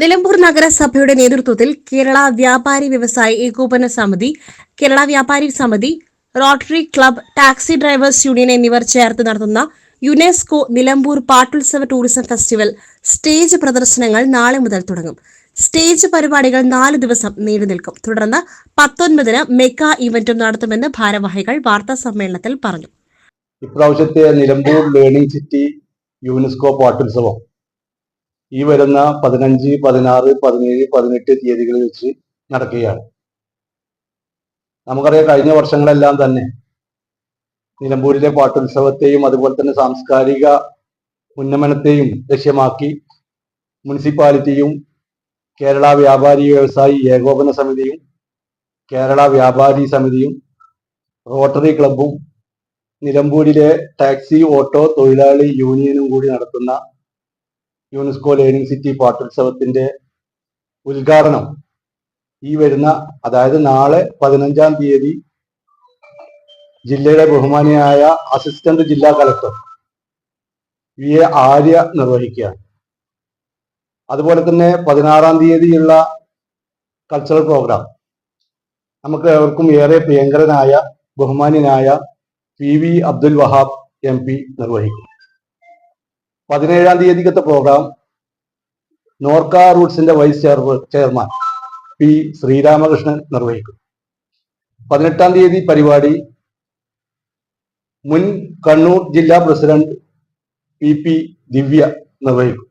നിലമ്പൂർ നഗരസഭയുടെ നേതൃത്വത്തിൽ കേരള വ്യാപാരി വ്യവസായി ഏകോപന സമിതി കേരള വ്യാപാരി സമിതി rotary club taxi drivers union എന്നിവർ ചേർത്ത് നടത്തുന്ന യുനെസ്കോ നിലമ്പൂർ പാട്ടുത്സവ ടൂറിസം ഫെസ്റ്റിവൽ സ്റ്റേജ് പ്രദർശനങ്ങൾ നാളെ മുതൽ തുടങ്ങും. സ്റ്റേജ് പരിപാടികൾ നാല് ദിവസം നീണ്ടു നിൽക്കും തുടർന്ന് പത്തൊൻപതിന് മെഗാ ഇവന്റും നടത്തുമെന്ന് ഭാരവാഹികൾ വാർത്താ സമ്മേളനത്തിൽ പറഞ്ഞു. ഇപ്രാവശ്യത്തെ Nilambur learning city UNESCO Pattulsavam ഈ വരുന്ന പതിനഞ്ച് പതിനാറ് പതിനേഴ് പതിനെട്ട് തീയതികളിൽ വെച്ച് നടക്കുകയാണ്. നമുക്കറിയാം കഴിഞ്ഞ വർഷങ്ങളെല്ലാം തന്നെ നിലമ്പൂരിലെ പാട്ടുത്സവത്തെയും അതുപോലെ തന്നെ സാംസ്കാരിക ഉന്നമനത്തെയും ലക്ഷ്യമാക്കി മുനിസിപ്പാലിറ്റിയും കേരള വ്യാപാരി വ്യവസായി ഏകോപന സമിതിയും കേരള വ്യാപാരി സമിതിയും റോട്ടറി ക്ലബും നിലമ്പൂരിലെ ടാക്സി ഓട്ടോ തൊഴിലാളി യൂണിയനും കൂടി നടത്തുന്ന യുനെസ്കോ ലേണിംഗ് സിറ്റി പാട്ടുത്സവത്തിന്റെ ഉദ്ഘാടനം ഈ വരുന്ന അതായത് നാളെ പതിനഞ്ചാം തീയതി ജില്ലയുടെ ബഹുമാനിയായ അസിസ്റ്റന്റ് ജില്ലാ കളക്ടർ വി. എ. ആര്യ നിർവഹിക്കുകയാണ്. അതുപോലെ തന്നെ പതിനാറാം തീയതിയുള്ള കൾച്ചറൽ പ്രോഗ്രാം നമുക്ക് ഏവർക്കും ഏറെ പ്രിയങ്കരനായ ബഹുമാന്യനായ P. V. Abdul Wahab M. P. നിർവഹിക്കും. പതിനേഴാം തീയതിക്കത്തെ programme Norka റൂട്ട്സിന്റെ vice chair chairman P Sreeramakrishnan നിർവഹിക്കും. പതിനെട്ടാം തീയതി പരിപാടി. മുൻ കണ്ണൂർ ജില്ലാ പ്രസിഡന്റ് പി പി ദിവ്യ നിർവഹിക്കും.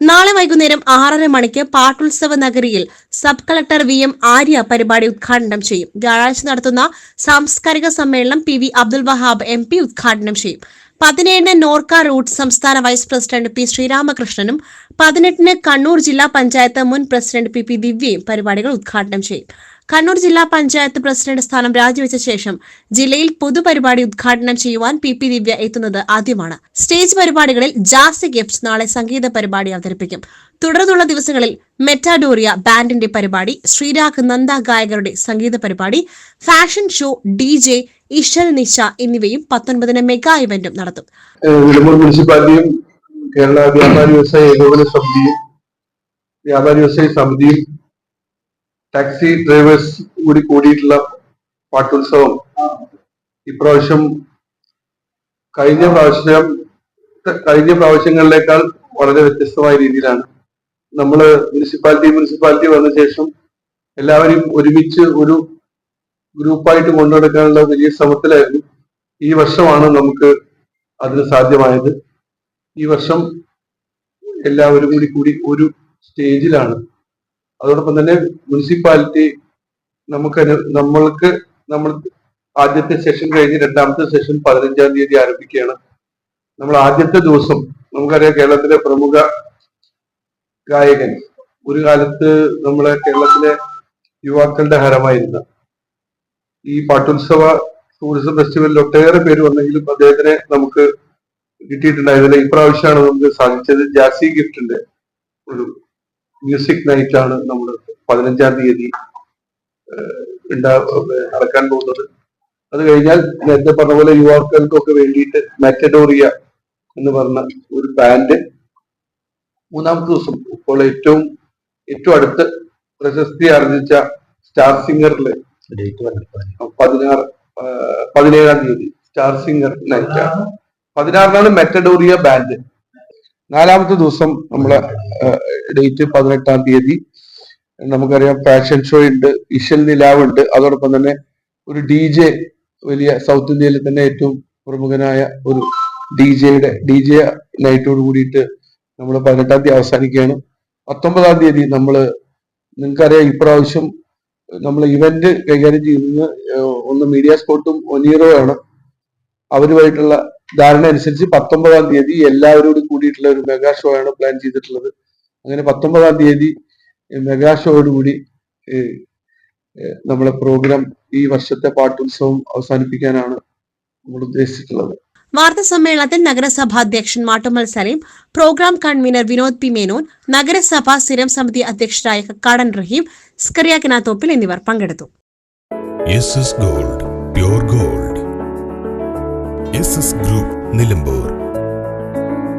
നാളെ വൈകുന്നേരം ആറര മണിക്ക് പാട്ടുത്സവ നഗരിയിൽ sub collector V M Arya പരിപാടി ഉദ്ഘാടനം ചെയ്യും. വ്യാഴാഴ്ച നടത്തുന്ന സാംസ്കാരിക സമ്മേളനം P V Abdul Wahab M P ഉദ്ഘാടനം ചെയ്യും. പതിനേഴിന് നോർക്ക റൂട്ട് സംസ്ഥാന വൈസ് പ്രസിഡന്റ് പി ശ്രീരാമകൃഷ്ണനും പതിനെട്ടിന് കണ്ണൂർ ജില്ലാ പഞ്ചായത്ത് മുൻ പ്രസിഡന്റ് പി പി ദിവ്യയും പരിപാടികൾ ഉദ്ഘാടനം ചെയ്യും. കണ്ണൂർ ജില്ലാ പഞ്ചായത്ത് പ്രസിഡന്റ് സ്ഥാനം രാജിവെച്ച ശേഷം ജില്ലയിൽ പൊതുപരിപാടി ഉദ്ഘാടനം ചെയ്യുവാൻ പി പി ദിവ്യ എത്തുന്നത് ആദ്യമാണ്. സ്റ്റേജ് പരിപാടികളിൽ ജാസ് ഗിഫ്റ്റ് നാളെ സംഗീത പരിപാടി അവതരിപ്പിക്കും. തുടർന്നുള്ള ദിവസങ്ങളിൽ മെറ്റാഡോറിയ ബാൻഡിന്റെ പരിപാടി ശ്രീരാഗ് നന്ദ ഗായകരുടെ സംഗീത പരിപാടി ഫാഷൻ ഷോ ഡി ഇഷൽ നിശ എന്നിവയും പത്തൊൻപതിന് മെഗാ ഇവന്റും നടത്തും. മുനിസിപ്പാലിറ്റിയും കേരള വ്യാപാരി വ്യവസായ ഏകോപന സമിതിയും വ്യാപാരി വ്യവസായ സമിതിയും ടാക്സി ഡ്രൈവേഴ്സ് കൂടി കൂടിയിട്ടുള്ള പാട്ടുത്സവം ഇപ്രാവശ്യം കഴിഞ്ഞ പ്രാവശ്യം കഴിഞ്ഞ പ്രാവശ്യങ്ങളിലേക്കാൾ വളരെ വ്യത്യസ്തമായ രീതിയിലാണ്. നമ്മൾ മുനിസിപ്പാലിറ്റി മുനിസിപ്പാലിറ്റി വന്ന ശേഷം എല്ലാവരും ഒരുമിച്ച് ഒരു ഗ്രൂപ്പായിട്ട് കൊണ്ടുനടക്കാനുള്ള വലിയ ശ്രമത്തിലായിരുന്നു. ഈ വർഷമാണ് നമുക്ക് അതിന് സാധ്യമായത്. ഈ വർഷം എല്ലാവരും കൂടി കൂടി ഒരു സ്റ്റേജിലാണ്. അതോടൊപ്പം തന്നെ മുനിസിപ്പാലിറ്റി നമുക്ക് നമ്മൾക്ക് നമ്മൾ ആദ്യത്തെ സെഷൻ കഴിഞ്ഞ് രണ്ടാമത്തെ സെഷൻ പതിനഞ്ചാം തീയതി ആരംഭിക്കുകയാണ്. നമ്മൾ ആദ്യത്തെ ദിവസം നമുക്കറിയാം കേരളത്തിലെ പ്രമുഖ ഗായകൻ. ഒരു കാലത്ത് നമ്മളെ കേരളത്തിലെ യുവാക്കളുടെ ഹരമായിരുന്ന. ഈ പാട്ടുത്സവ ടൂറിസം ഫെസ്റ്റിവലിൽ ഒട്ടേറെ പേര് വന്നെങ്കിലും അദ്ദേഹത്തിനെ നമുക്ക് കിട്ടിയിട്ടുണ്ടായിരുന്നില്ല. ഇപ്രാവശ്യമാണ് നമുക്ക് സാധിച്ചത്. ജാസി ഗിഫ്റ്റിന്റെ ഒരു മ്യൂസിക് നൈറ്റ് ആണ് നമ്മൾ പതിനഞ്ചാം തീയതി നടക്കാൻ പോകുന്നത്. അത് കഴിഞ്ഞാൽ നേരത്തെ പറഞ്ഞ പോലെ യുവാക്കൾക്കൊക്കെ വേണ്ടിയിട്ട് മെറ്റഡോറിയ എന്ന് പറഞ്ഞ ഒരു ബാൻഡ് മൂന്നാമത്തെ ദിവസം ഇപ്പോൾ ഏറ്റവും ഏറ്റവും അടുത്ത് പ്രശസ്തി ആർജിച്ച സ്റ്റാർ സിംഗറിലെ പതിനാറ് പതിനേഴാം തീയതി. സ്റ്റാർ സിംഗർ നൈറ്റ് പതിനാറിനാണ് മെറ്റഡോറിയ ബാൻഡ് നാലാമത്തെ ദിവസം നമ്മളെ ഡേറ്റ് പതിനെട്ടാം തീയതി. നമുക്കറിയാം ഫാഷൻ ഷോ ഉണ്ട് ഇഷൽ നിലാവ് ഉണ്ട്. അതോടൊപ്പം തന്നെ ഒരു ഡി ജെ വലിയ സൗത്ത് ഇന്ത്യയിലെ തന്നെ ഏറ്റവും പ്രമുഖനായ ഒരു ഡി ജെയുടെ ഡി ജെ നൈറ്റോട് കൂടിയിട്ട് നമ്മൾ പതിനെട്ടാം തീയതി അവസാനിക്കുകയാണ്. പത്തൊമ്പതാം തീയതി നമ്മൾ നിങ്ങൾക്കറിയാം ഇപ്രാവശ്യം നമ്മൾ ഇവന്റ് കൈകാര്യം ചെയ്യുന്ന ഒന്ന് മീഡിയ സ്പോട്ടും ഒനീറോ ആണ്. അവരുമായിട്ടുള്ള ധാരണ അനുസരിച്ച് പത്തൊമ്പതാം തീയതി എല്ലാവരോടും കൂടിയിട്ടുള്ള ഒരു മെഗാ ഷോ ആണ് പ്ലാൻ ചെയ്തിട്ടുള്ളത്. അങ്ങനെ പത്തൊമ്പതാം തീയതി മെഗാ ഷോയോടുകൂടി നമ്മളെ പ്രോഗ്രാം ഈ വർഷത്തെ പാട്ടുത്സവം അവസാനിപ്പിക്കാനാണ് നമ്മൾ ഉദ്ദേശിച്ചിട്ടുള്ളത്. വാർത്താ സമ്മേളനത്തിൽ നഗരസഭാ അധ്യക്ഷൻ Mattummal Saleem programme convener Vinod P Menon നഗരസഭാ സ്ഥിരം സമിതി അധ്യക്ഷരായ കക്കാടൻ റഹീം സ്കറിയ കിനാത്തോപ്പിൽ എന്നിവർ പങ്കെടുത്തു. Gold gold group Nilambur